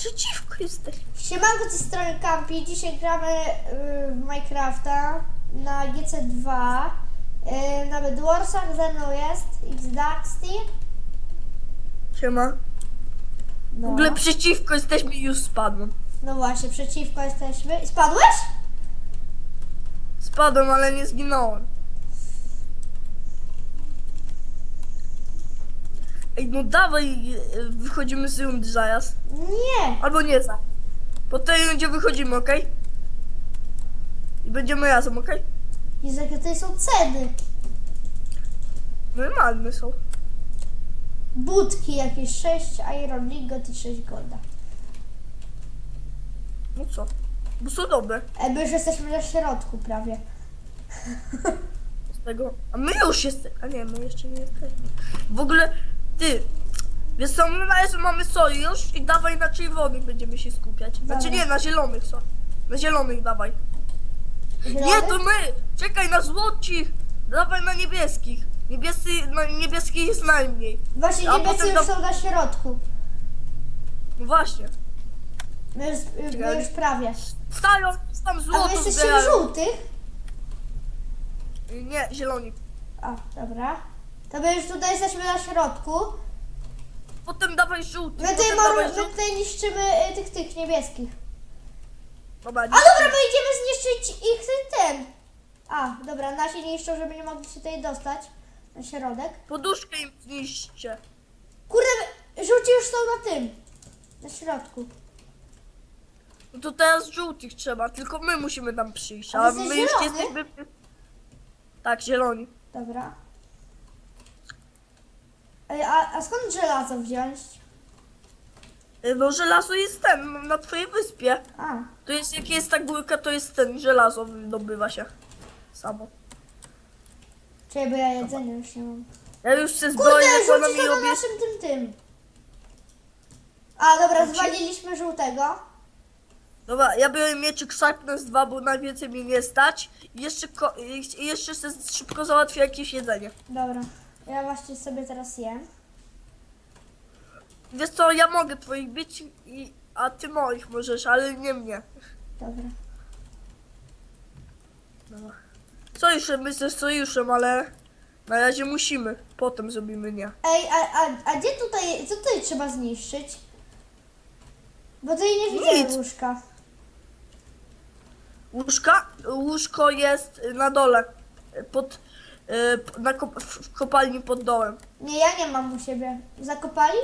Przeciwko jesteś. Siemanko, z tej strony Campi. Dzisiaj gramy y, w Minecrafta na GC2. Y, na Bedwarsach ze mną jest Xdaxty. Siema. W No. ogóle przeciwko jesteśmy i już spadłem. no właśnie, przeciwko jesteśmy. Spadłeś? Spadłem, ale nie zginąłem. Ej, no dawaj, e, wychodzimy z rundy zaraz. Nie. Albo nie za. Po tej rundzie wychodzimy, okej? I będziemy razem, okej? Jezu, jakie tutaj są ceny. Normalne są. Budki jakieś 6 Iron Ingot i 6 Golda. No co? Bo są dobre. E, my już jesteśmy na środku prawie. Z tego. A my już jesteśmy. A nie, my jeszcze nie jesteśmy. W ogóle, ty. Wiesz co, my na razie mamy sojusz i dawaj na czerwonych będziemy się skupiać. Znaczy Dobra. nie, na zielonych, sorry. Na zielonych dawaj. Nie, to my! Czekaj, na złocich! Dawaj na niebieskich. Niebiescy, na niebieskich jest najmniej. Właśnie A niebiescy potem już są na środku. No właśnie. My już, my już prawie. Stają, tam A wy złoto jesteście w zbierają. żółtych? Nie, zieloni. A, dobra. To my już tutaj jesteśmy na środku. Potem dawaj żółty. My tutaj, potem dawaj my żółty. tutaj niszczymy y, tych, tych niebieskich. Dobra, A dobra, my idziemy zniszczyć ich ten, ten. A, dobra, nasi niszczą, żeby nie mogli się tutaj dostać. Na środek. Poduszkę im zniszczcie. Kurde, żółci już są na tym. Na środku. No to teraz żółtych trzeba, tylko my musimy tam przyjść. A A wy my jesteście już zielony? jesteśmy. Tak, zieloni. Dobra. Ej, a, a skąd żelazo wziąć? No żelazo jest ten, na twojej wyspie. A, To jest, jak jest ta górka, to jest ten, żelazo wydobywa się. Samo. czekaj, bo ja jedzenia już nie mam. Ja już się Kurde, zbroję, jak ona mi na robi. naszym tym, tym. A, dobra, zwaliliśmy żółtego. Dobra, ja biorę mieczyk Sharpness 2, bo najwięcej mi nie stać. I jeszcze, ko- i jeszcze szybko załatwię jakieś jedzenie. Dobra, ja właśnie sobie teraz jem. Wiesz co, ja mogę twoich bić, i, a ty moich możesz, ale nie mnie. Dobra. Dobra. Sojuszem, myślę z sojuszem, ale na razie musimy. Potem zrobimy nie. Ej, a, a, a gdzie tutaj, co tutaj trzeba zniszczyć? Bo tutaj nie widzę Nic. łóżka. Łóżka? Łóżko jest na dole. Pod, y, na kop- w kopalni pod dołem. Nie, ja nie mam u siebie. Zakopali?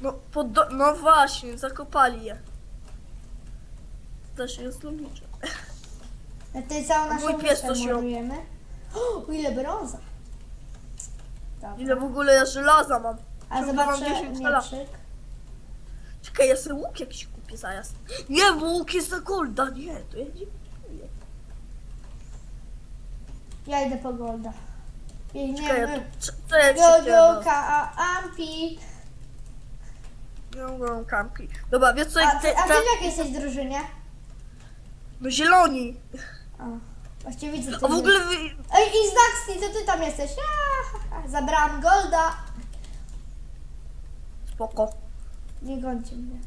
No, pod do- no właśnie, zakopali je. Też jest. Na tutaj całą mój naszą pies to się-. O, ile brąza. Dobra. Ile w ogóle ja żelaza mam. A Ciągle zobaczę mam 10 lat. mieczyk. Czekaj, ja sobie łuk jakiś kupię zaraz. Nie, bo łuk jest za golda. Nie, to ja nie kupuję. Ja idę po golda. Czekaj, ja tu... Co, co ja ci Go, chciałem go, ka, a, ampi. Nie kampi. Dobra, wiesz co, A ty, te, a ty w jakiej jesteś drużynie? no zieloni. A, właśnie widzę. A w ogóle wy... Ej, i Znaxi, to ty tam jesteś. Ja, ha, ha. Zabrałam golda. Spoko. Nie gońcie mnie.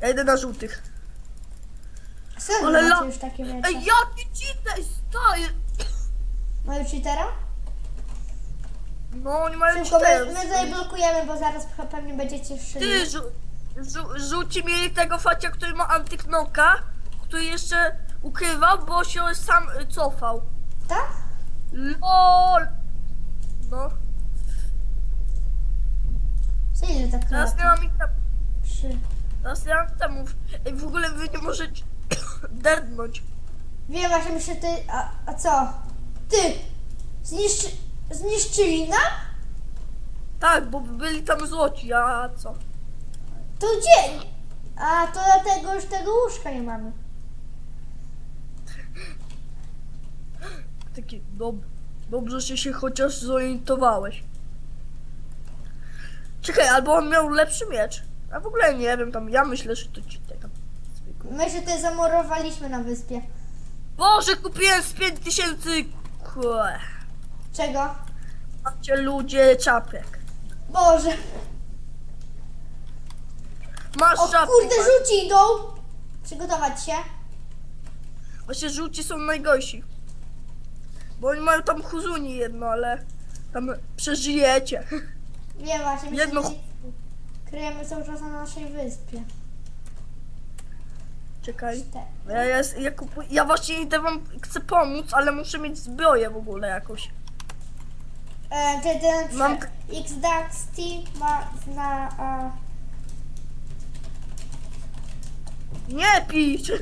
Ja idę na żółtych. Skąd Ale macie la- już takie miecze? Ej, jaki cheater staje! Mają cheatera? No, oni mają Szybko, my, my tutaj blokujemy, bo zaraz pe- pewnie będziecie szli. Ty, żu, żu, żółci mieli tego facia, który ma antyknoka, który jeszcze ukrywał, bo się sam y, cofał. Tak? LOL! No, Co ile tak teraz nie mam ich tam, Trzy. teraz nie mam temów. Ej, w ogóle wy nie możecie dednąć. Wiem właśnie myślę ty... A, a co? Ty! Zniszczy, zniszczyli nam? Tak, bo byli tam złoci, a co? To gdzie? A, to dlatego już tego łóżka nie mamy. Taki, dob, dobrze, że się chociaż zorientowałeś. Czekaj, albo on miał lepszy miecz. A w ogóle nie wiem, tam ja myślę, że to tam zwykły. My się tutaj zamurowaliśmy na wyspie. Boże, kupiłem z 5000 kłe. Czego? Macie ludzie czapek. Boże. Masz O żabkę. kurde, żółci idą! Przygotować się. Właśnie żółci są najgorsi. Bo oni mają tam huzuni jedno, ale tam przeżyjecie. Wiem właśnie, my Jedno- się kryjemy cały czas na naszej wyspie. Czekaj. Te- Ja, jest, ja, kupuję, ja właśnie idę wam, chcę pomóc, ale muszę mieć zbroję w ogóle jakąś. E, ten, ten Mam- X-Daxty ma na... A, Nie pić!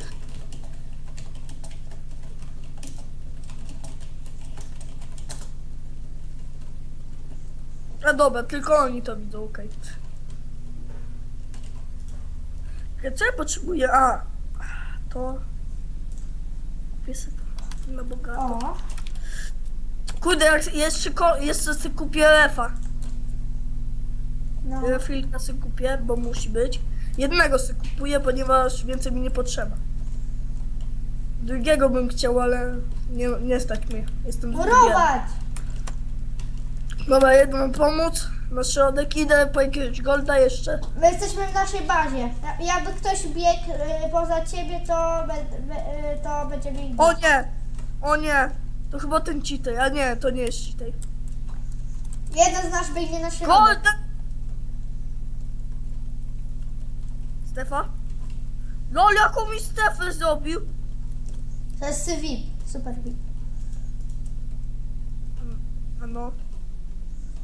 A dobra, tylko oni to widzą, okej. Okay. Co ja potrzebuję? A, to... Kupię sobie na bogato. o, Kurde, jak jeszcze, ko- jeszcze sobie kupię refa. no. Refilka sobie kupię, bo musi być. Jednego sobie kupuję, ponieważ więcej mi nie potrzeba. Drugiego bym chciał, ale nie, nie stać mnie. Jestem zbyt biedny. Murować! Dobra, jedną pomóc. Na środek idę po jakiegoś golda jeszcze. My jesteśmy w naszej bazie. Ja- Jakby ktoś biegł y, poza ciebie, to, be, be, y, to będzie biegł. O nie! O nie! To chyba ten cheater, a nie, to nie jest cheater. Jeden z nas biegnie na środek. Golden! Stefa? Lol, jaką mi Stefę zrobił? To jest VIP, super VIP. No.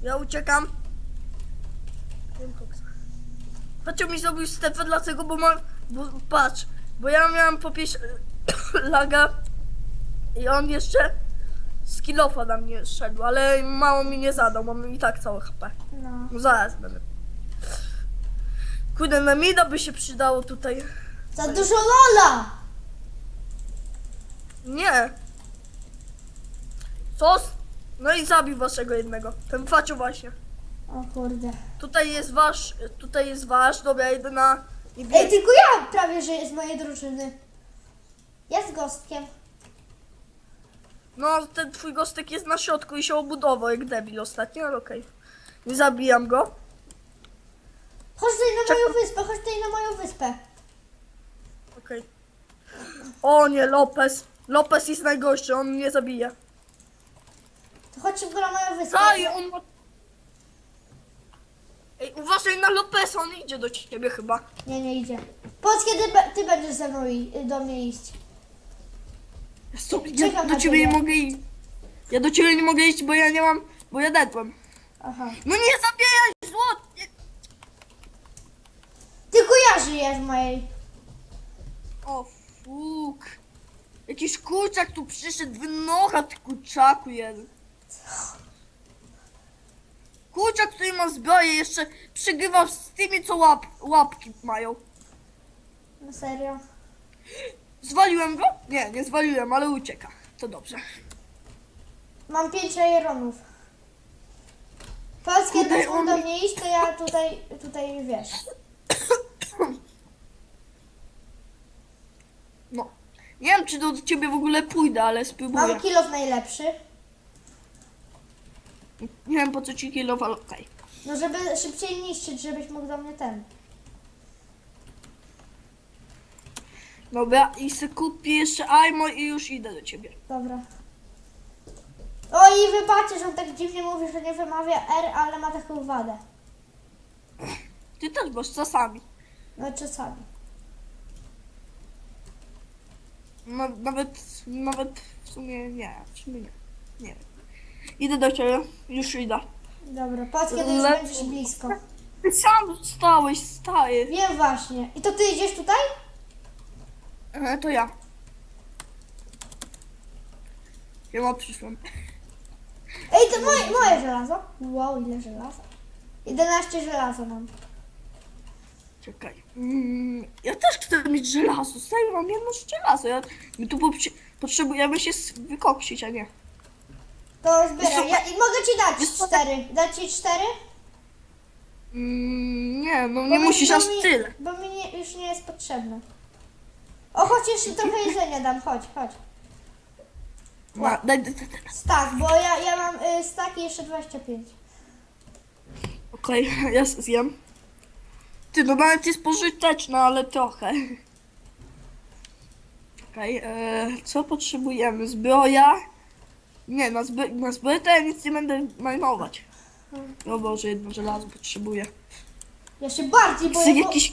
Ja uciekam. Patrzcie mi zrobił Stefę dlatego, bo mam... Bo, patrz, bo ja miałem po laga i on jeszcze z kilofa na mnie szedł, ale mało mi nie zadał, mam i tak całe HP. No. No zaraz będę. Kurde, na mida by się przydało tutaj. Za dużo Lola! Nie. Co? No i zabił waszego jednego. Ten facio właśnie. O kurde. Tutaj jest wasz, tutaj jest wasz, dobra, idę na Ej, niebieski. tylko ja prawie żyję z mojej drużyny. Ja z gostkiem. No, ten twój gostek jest na środku i się obudował jak debil ostatnio, ale okej. Nie zabijam go. Chodź tutaj na moją wyspę, chodź tutaj na moją wyspę. Okej. O nie, Lopez. Lopez jest najgorszy, on mnie zabija. To chodź szybko na moją wyspę. Daj, on ma... Ej, uważaj na Lopez, on idzie do ciebie chyba. Nie, nie idzie. Powiedz kiedy be- ty będziesz ze mną i, do mnie iść. Co, ja Czekam do na ciebie nie ciebie. mogę iść. Ja do ciebie nie mogę iść, bo ja nie mam, bo ja dedłem. Aha. No nie zabijaj złot! Tylko ja żyję z mojej. O fuk. Jakiś kurczak tu przyszedł, wynocha ty kurczaku jeden. Kurczak, który ma zbroję, jeszcze przegrywa z tymi, co łap, łapki mają. No serio. Zwaliłem go? Nie, nie zwaliłem, ale ucieka. To dobrze. Mam pięć ironów. Powiedz kiedy on- do mnie iść, to ja tutaj, tutaj wiesz. No. Nie wiem, czy do ciebie w ogóle pójdę, ale spróbuję. Mam kilof najlepszy. Nie wiem, po co ci kilof, ale okej. No żeby szybciej niszczyć, żebyś mógł do mnie ten. Dobra, i se kupię jeszcze Aimo i już idę do ciebie. Dobra. O i wybaczcie, że on tak dziwnie mówi, że nie wymawia R, ale ma taką wadę. Ty też masz czasami. No czasami. Na, nawet, nawet w sumie nie, w sumie nie. Nie wiem. Idę do ciebie, już idę. Dobra, powiedz kiedy już Le- będziesz blisko. Ty sam stałeś, stary. Wiem właśnie. I to ty idziesz tutaj? E, to ja. Ja przyszłam. Ej, to moje, moje żelazo. Wow, ile żelaza. 11 żelaza mam. Czekaj. Mm, ja też chcę mieć żelazo. Stary, mam jedno żelazo. Ja, my tu poprzy- potrzebujemy się s- wykoksić, a nie. To zbieraj. Ja, i mogę ci dać co, cztery. Dać ci cztery? Mm, nie, no Bo nie mi- musisz aż mi, tyle. Bo mi nie, już nie jest potrzebne. O, chodź jeszcze trochę jedzenia dam, chodź, chodź. Ma, daj, daj, daj. Stak, bo ja, ja mam y, stak i jeszcze 25. Okej, ja s- zjem. Ty, to nawet jest pożyteczne, ale trochę. Okej, e, co potrzebujemy? Zbroja? Nie, na, zbro na to ja nic nie będę marnować. O Boże, jedno żelazo potrzebuję. Ja się bardziej Chcę boję, bo... jakiś...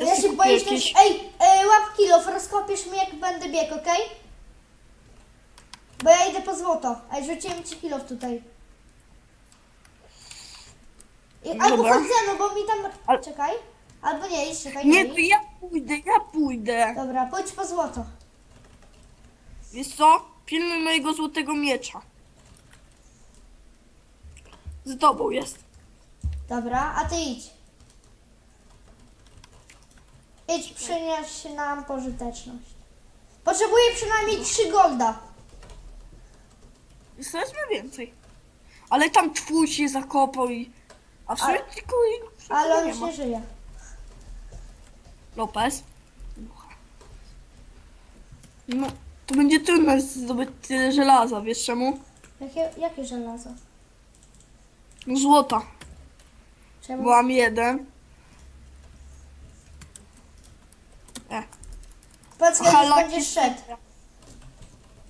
Ja się boję, że... jakieś- Ej, e, łap kilof, rozkopiesz mnie jak będę biegł, okej? Bo ja idę po złoto, a rzuciłem ci kilof tutaj. I, albo Dobra. chodź ze mną, bo mi tam... Czekaj. Albo nie, idź, czekaj. Nie, to ja pójdę, ja pójdę. Dobra, pójdź po złoto. Wiesz co? Pilnuj mojego złotego miecza. Z tobą jest. Dobra, a ty idź. Idź, przynieś nam pożyteczność. Potrzebuję przynajmniej 3 golda. Jest wezmę więcej. Ale tam twój się zakopał i... A w sumie tylko i... Ale on nie już ma. nie żyje. Lopez. No, to będzie trudno zdobyć tyle żelaza, wiesz czemu? Jakie, jakie żelazo? No złota. Czemu? Bo mam jeden. E. Patrz, jak będziesz szedł.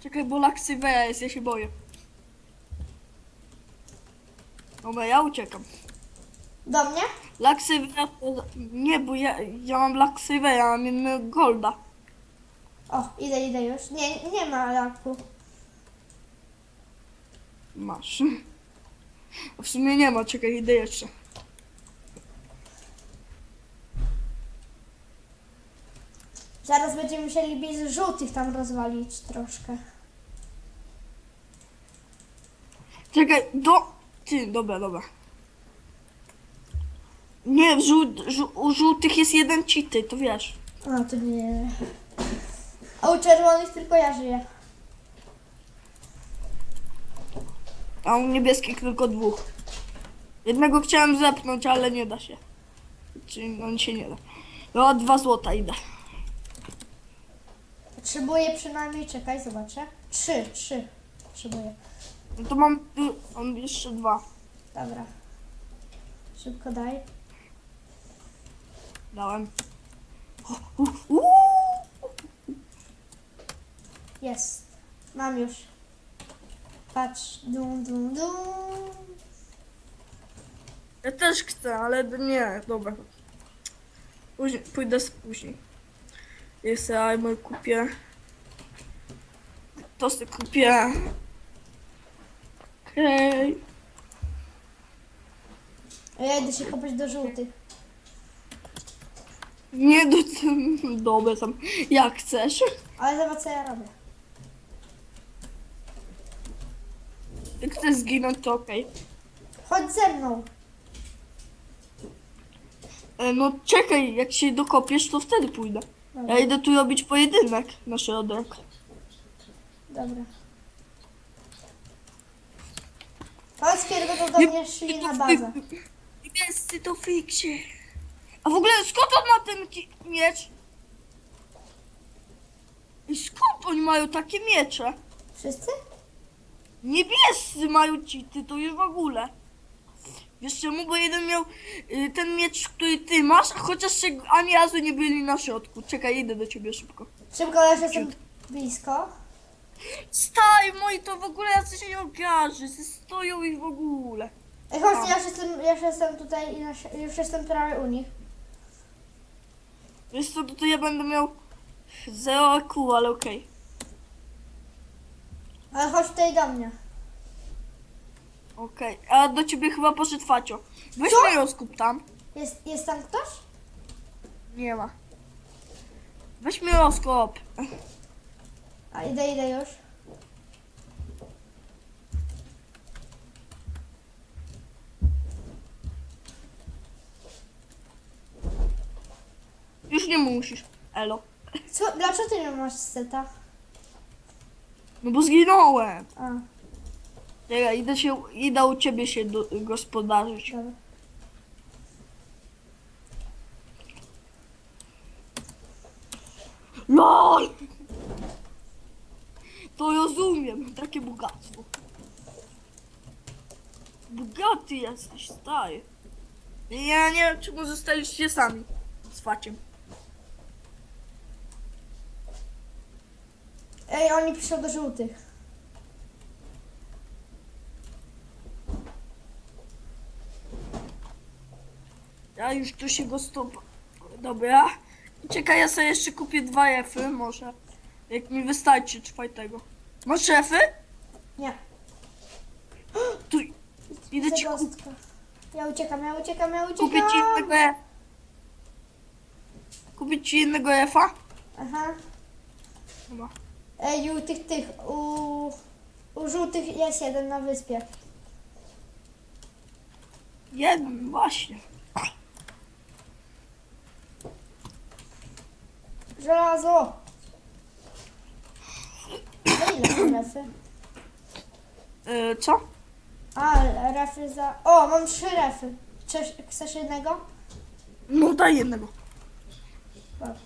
Czekaj, bo laksywea jest, ja się boję. Dobra, ja uciekam. Do mnie? Laksywea to... Nie, bo ja, ja mam laksywea, ja mam jednego golda. O, idę, idę już. Nie, nie ma laku. Masz. W sumie nie ma, czekaj, idę jeszcze. Zaraz będziemy musieli bez żółtych tam rozwalić troszkę. Czekaj, do... Ty, dobra, dobra. Nie, w żół... żół... u żółtych jest jeden cheaty, to wiesz. A, to nie. A u czerwonych tylko ja żyję. A u niebieskich tylko dwóch. Jednego chciałem zepnąć, ale nie da się. Czyli on się nie da. No, dwa złota idę. Potrzebuję przynajmniej, czekaj, zobaczę. Trzy, trzy. Potrzebuję. No to mam tu, on jeszcze dwa. Dobra. Szybko daj. Dałem. Jest. Mam już. Patrz. Dum, dum, dum. Ja też chcę, ale nie, dobra. Później, pójdę z później. Jest armor kupię. To sobie kupię. Okej. A ja idę się kopać do żółtych. Nie do Dobra tam. Jak chcesz. Ale zobacz co ja robię. Jak chcesz zginąć, to okej. Chodź ze mną. E, No czekaj, jak się dokopiesz, to wtedy pójdę. Ja idę tu robić pojedynek na środek. Dobra. Chodź, kiedy to do mnie szli na bazę. Niebiescy to fiksie. A w ogóle skąd on ma ten miecz? I skąd oni mają takie miecze? Wszyscy? Niebiescy mają cheaty, to już w ogóle. Wiesz czemu? Bo jeden miał y, ten miecz, który ty masz, chociaż się ani razu nie byli na środku. Czekaj, idę do ciebie szybko. Szybko, ja już jestem blisko. Staj, moi to w ogóle jacyś nie ogarży, stoją ich w ogóle. Ej, chodź, ja już jestem, ja już jestem tutaj i na, już jestem prawie u nich. Wiesz co, to ja będę miał 0 AQ, ale okej. Ale chodź tutaj do mnie. Okej, a do ciebie chyba poszedł Facio. Weź Co? mnie rozkup tam. Jest, jest tam ktoś? Nie ma. Weź mnie rozkop. A idę, idę już. Już nie musisz. Elo. Co, dlaczego ty nie masz seta? No bo zginąłem. A, Ja idę się, idę u ciebie się do, gospodarzyć. dobra. LOL! To rozumiem, takie bogactwo. Bogaty jesteś, stary. Ja nie wiem, czemu zostaliście sami z faciem. Ej, oni piszą do żółtych. Ja już tu się go stopa. Dobra. Czekaj, ja sobie jeszcze kupię dwa refy, może. Jak mi wystarczy czwartego. Masz refy? Nie. Tu. Idę ci. Zagostka. Ja uciekam, ja uciekam, ja Kupię ci uciekam. jednego F. Kupić ci jednego F-a? Aha. Chyba. Ej, u tych, tych, u, u żółtych jest jeden na wyspie. Jeden, właśnie. Żelazo! Za ile są refy? Yy, co? A, refy za... O, mam trzy refy. Chcesz, chcesz jednego? No daj jednego. Patrz.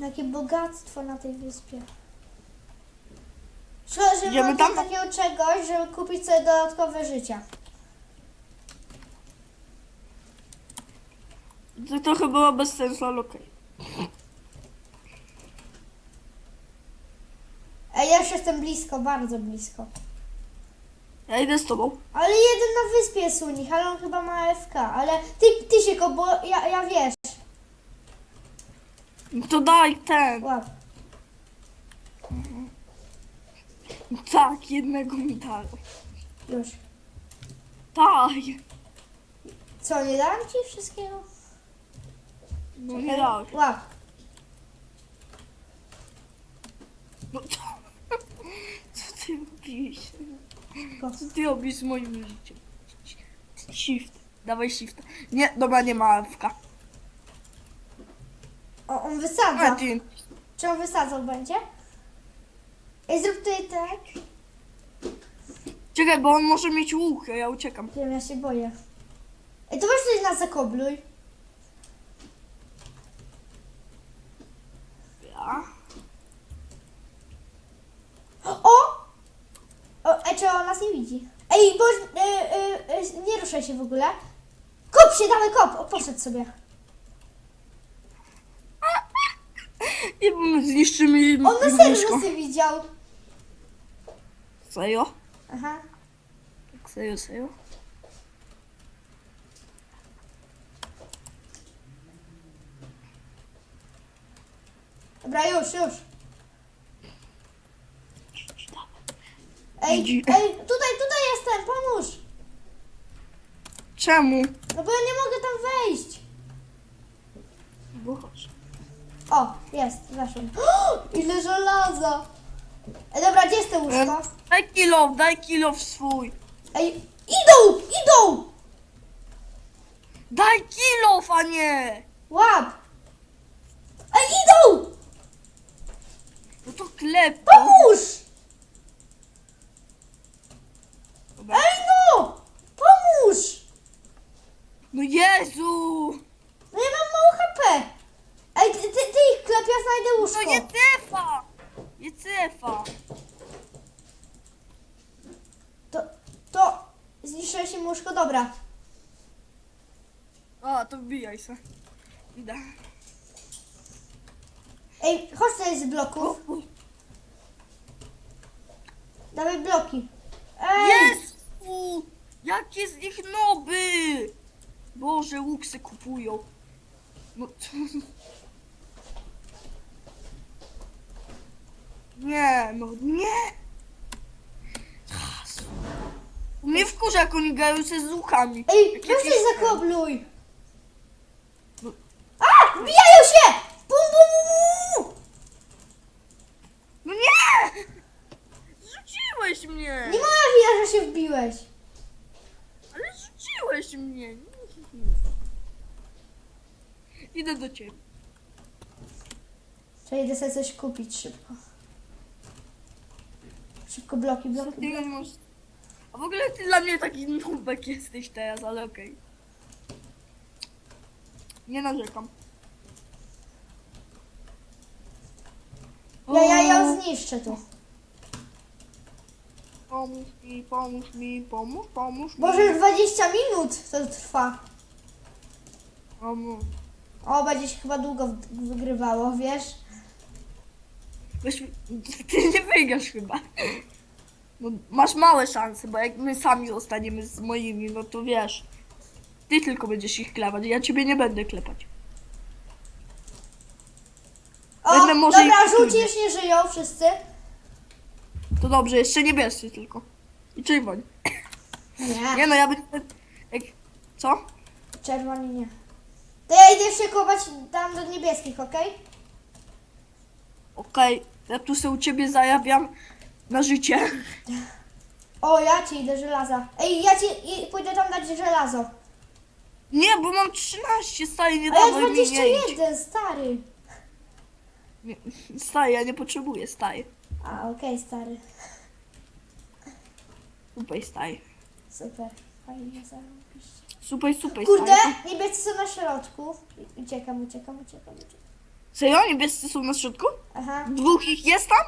Jakie bogactwo na tej wyspie. Szkoda, że Idziemy mam tam? takiego czegoś, żeby kupić sobie dodatkowe życia. To trochę było bez sensu, ale okej. Ej, ja już jestem blisko, bardzo blisko. Ja idę z tobą. Ale jeden na wyspie jest u nich, ale on chyba ma FK. Ale ty, ty się go, bo ja, ja wiesz. To daj ten. Łap. Tak, jednego mi daj. Już. Daj. Co, nie dałem ci wszystkiego? No nie dałeś. Łap. No co? Co ty robisz? Co ty robisz z moim życiem? Shift. Dawaj shift. Nie, dobra, nie ma Fka. O, on wysadza. ty. Czy on wysadzał będzie? Ej, zrób tutaj tak. Czekaj, bo on może mieć łuk, a ja uciekam. Wiem, ja się boję. Ej, to weź tutaj nas zakobluj. Ja? O! o ej, czy on nas nie widzi? Ej, bo y, y, y, nie ruszaj się w ogóle. Kop się, dawaj kop. O, poszedł sobie. I zniszczy mi On na mieszko. nie widział. Serio? Aha. Tak serio, serio? Dobra, już, już. Ej, Widzi- ej, tutaj, tutaj jestem, pomóż. Czemu? No bo ja nie mogę tam wejść. Boże. O, jest, weszłem. Ile żelaza. Ej, dobra, gdzie jest to łóżko? Daj kilo, daj kilo w swój. Ej, idą, idą! Daj kilo, a nie! Łap! Ej, idą! No to klep. Pomóż! Dobra. Ej, no! Pomóż! No Jezu! No ja mam mało HP. Ej, ty, ty, ty ich klep, ja znajdę łóżko. No nie cefa! Nie cefa! To, to zniszczyłeś im łóżko, dobra. A, to wbijaj se. Idę. Ej, chodź tutaj z bloków. Dawaj bloki. Ej! Jezu! Jakie z nich noby! Boże, łuksy kupują. No Nie, no nie! Mnie wkurza, jak oni grają się z łukami. Ej, weź ten. zakobluj. A! Wbijają się! Bum, bum, bum, bum! No nie! Zrzuciłeś mnie! Nie moja wina, że się wbiłeś. Ale rzuciłeś mnie. Idę do ciebie. Trzeba idę sobie coś kupić szybko. Szybko bloki, Co bloki, ty bloki. masz? A w ogóle ty dla mnie taki nubek jesteś teraz, ale okej. Nie narzekam. Ja, ja ją zniszczę tu. Pomóż mi, pomóż mi, pomóż, pomóż mi. Boże, 20 minut to trwa. Pomóż. O, będzie się chyba długo w- wygrywało, wiesz? Weź, ty nie wygrasz chyba. No, masz małe szanse, bo jak my sami zostaniemy z moimi, no to wiesz. Ty tylko będziesz ich klepać, ja ciebie nie będę klepać. O, Będę może dobra, ich rzucisz, nie żyją wszyscy. To dobrze, jeszcze niebiescy tylko. I czerwoni. Nie, Nie no, ja będę... Jak... Co? czerwoni nie. To ja idę się kopać tam do niebieskich, okej? Okej, ja tu sobie u ciebie zajawiam na życie. O, ja ci idę żelaza. Ej, ja ci i pójdę tam dać żelazo. Nie, bo mam 13, stary, nie A ja dawaj mi idź. 21, stary. Stary, ja nie potrzebuję, stary. A, okej, stary. Super, stary. Super. Fajnie zarobiście. Super, super, Kurde, stary. niebiescy są na środku. Uciekam, uciekam, uciekam, uciekam. Serio? Niebiescy są na środku? Aha. Dwóch ich jest tam?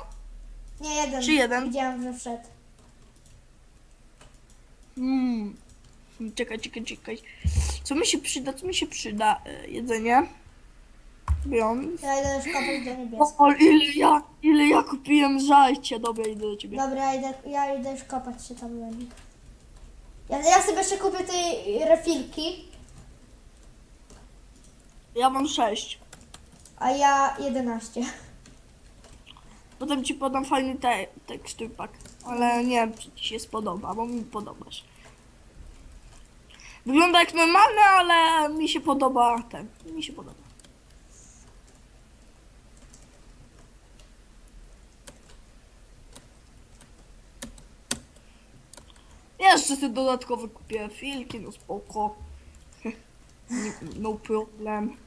Nie, jeden. Czy jeden? Widziałam, że wszedł. Hmm. Czekaj, czekaj, czekaj. Co mi się przyda? Co mi się przyda? E, jedzenie. Biorąc. Ja idę już kopać do niebieskich. O, ile ja, ile ja kupiłem żarcie. Dobra, idę do ciebie. Dobra, ja idę, ja idę już kopać się tam. Ja, ja sobie jeszcze kupię tej refilki, Ja mam sześć. A ja 11. Potem ci podam fajny te tekstur pack. Ale nie wiem, czy ci się spodoba, bo mi podobasz. Wygląda jak normalny, ale mi się podoba ten. Mi się podoba. Jeszcze sobie dodatkowy kupię filki, no spoko. No problem.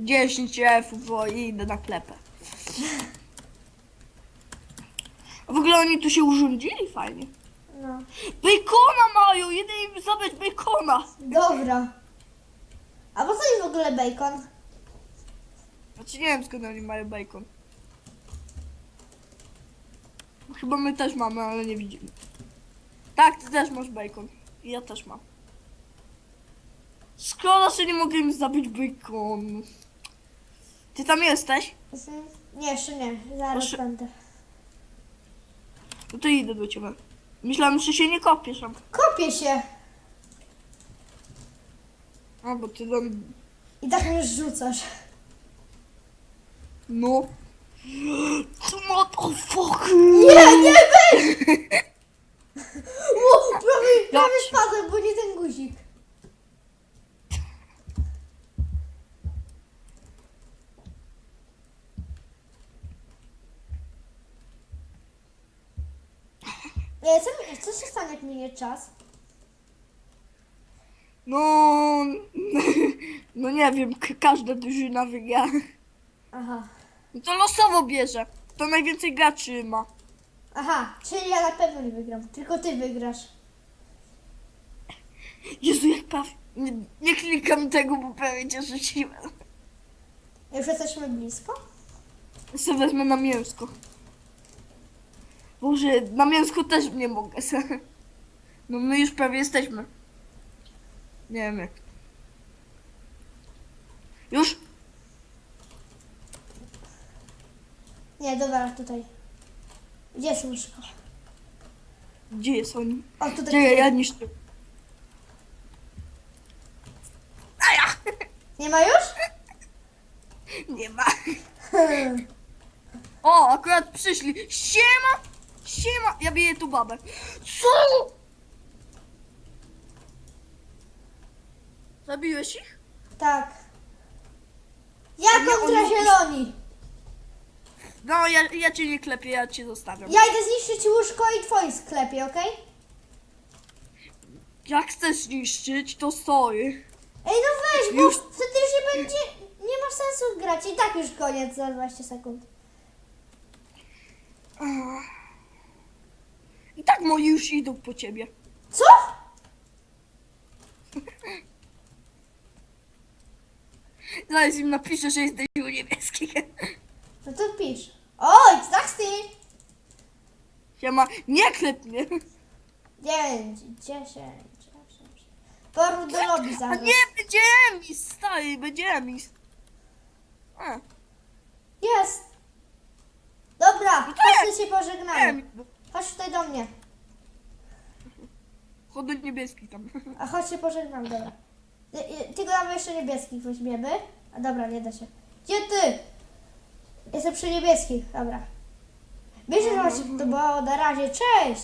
10 F i idę na klepę. A w ogóle oni tu się urządzili fajnie. No. Bacona mają! Idę im zabrać bacona! Dobra. A po co jest w ogóle bacon? Znaczy nie wiem skąd oni mają bacon. Chyba my też mamy, ale nie widzimy. Tak, ty też masz bacon. I ja też mam. Szkoda, że nie mogę im zabić bacon. Ty tam jesteś? Mhm. Nie, jeszcze nie. Zaraz Proszę. będę. No to idę do ciebie. Myślałem, że się nie kopiesz. Kopię się. A, bo ty tam... I tak mnie rzucasz. No. Motherfucker! Nie, nie weź! Ło, prawie, prawie spadłem, bo nie ten guzik. Nie, co, mi- co się stanie, jak minie czas? No... No nie wiem, k- każda drużyna wygra. Aha. No to losowo bierze. To najwięcej graczy ma. Aha, czyli ja na pewno nie wygram. Tylko ty wygrasz. Jezu, jak prawie... Nie, nie klikam tego, bo prawie cię rzuciłem. Już jesteśmy blisko? Sobie wezmę na mięsko. Boże, na mięsko też nie mogę. No my już prawie jesteśmy. Nie wiem jak. Już? Nie, dobra, tutaj. Gdzie jest łóżko? Gdzie jest on? O, tutaj. Gdzie ja niszczę? A ja! Nie ma już? Nie ma. O, akurat przyszli. Siema! Siema! Ja biję tu babę. Co? Zabiłeś ich? tak. Ja Nie, kontra on- zieloni. No, ja, ja cię nie klepię, ja cię zostawiam. Ja idę zniszczyć łóżko i twoje sklepie, okej? Jak chcesz niszczyć, to stoi. Ej, no weź, bo Już. wtedy już nie będzie, nie ma sensu grać. I tak już koniec za 20 sekund. I tak moi już idą po ciebie. Co? Zaraz im napiszę, że jesteś u niebieskich. No to pisz. Oj, Zaxty! Siema, nie klep mnie. 9, 10, 10. Powrót do lobby A zaraz. nie, będzie emis, stary, będzie emis. A, Jest! Dobra, chodźcie się pożegnamy. Chodź tutaj do mnie. Chodu niebieski tam. A chodź się pożegnam, dobra. Tylko mamy jeszcze niebieskich weźmiemy. A dobra, nie da się. Gdzie ty? Jestem przy niebieskich, dobra. Myślę, że macie to było na razie. Cześć!